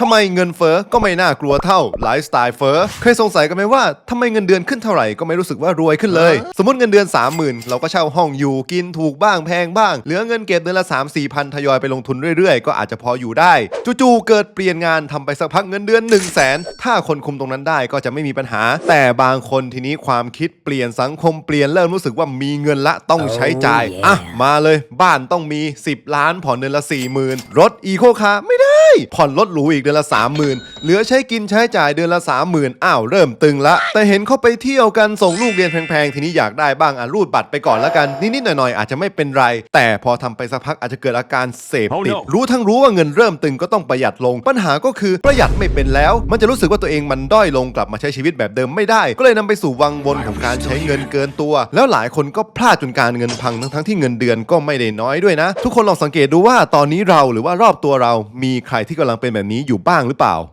ทำไมเงินเฟ้อก็ไม่น่ากลัวเท่าไลฟ์สไตล์เฟ้อเคยสงสัยกันไหมว่าทำไมเงินเดือนขึ้นเท่าไหร่ก็ไม่รู้สึกว่ารวยขึ้นเลย สมมติเงินเดือน 30,000 เราก็เช่าห้องอยู่กินถูกบ้างแพงบ้าง เหลือเงินเก็บเดือนละ3 4พันทยอยไปลงทุนเรื่อยๆ ก็อาจจะพออยู่ได้ จู่ๆเกิดเปลี่ยนงานทำไปสักพักเงินเดือน 1 0 0 0 0แสนถ้าคนคุมตรงนั้นได้ก็จะไม่มีปัญหา แต่บางคนทีนี้ความคิดเปลี่ยนสังคมเปลี่ยนเริ่มรู้สึกว่ามีเงินละต้องใช้จ่าย Oh yeah อะมาเลยบ้านต้องมี 10 ล้านผ่อนเดือนละ40,000รถอีโคคาร์ไม่ได้ ผ่อนรถหรูอีกเดือนละ30,000เหลือใช้กินใช้จ่ายเดือนละ30,000อ้าวเริ่มตึงละ แต่เห็นเขาไปเที่ยวกันส่งลูกเรียนแพงๆ ทีนี้อยากได้บ้างอะรูดบัตรไปก่อนแล้วกัน นิดๆหน่อยๆ อาจจะไม่เป็นไร แต่พอทำไปสักพักอาจจะเกิดอาการเสพติด Oh no รู้ทั้งรู้ว่าเงินเริ่มตึงก็ต้องประหยัดลง ปัญหาก็คือประหยัดไม่เป็นแล้ว มันจะรู้สึกว่าตัวเองมันด้อยลงกลับมาใช้ชีวิตแบบเดิมไม่ได้ ก็เลยนำไปสู่วังวนของการใช้เงินเกินตัว แล้วหลายคนก็พลาดจนการเงินพังทั้งๆที่เงินเดือนก็ไม่ได้น้อยด้วยนะ ทุกคนลองสังเกตดูว่าตอนนี้เราหรือว่ารอบตัวเรามีใครที่กำลังเป็นแบบนี้อยู่บ้างหรือเปล่า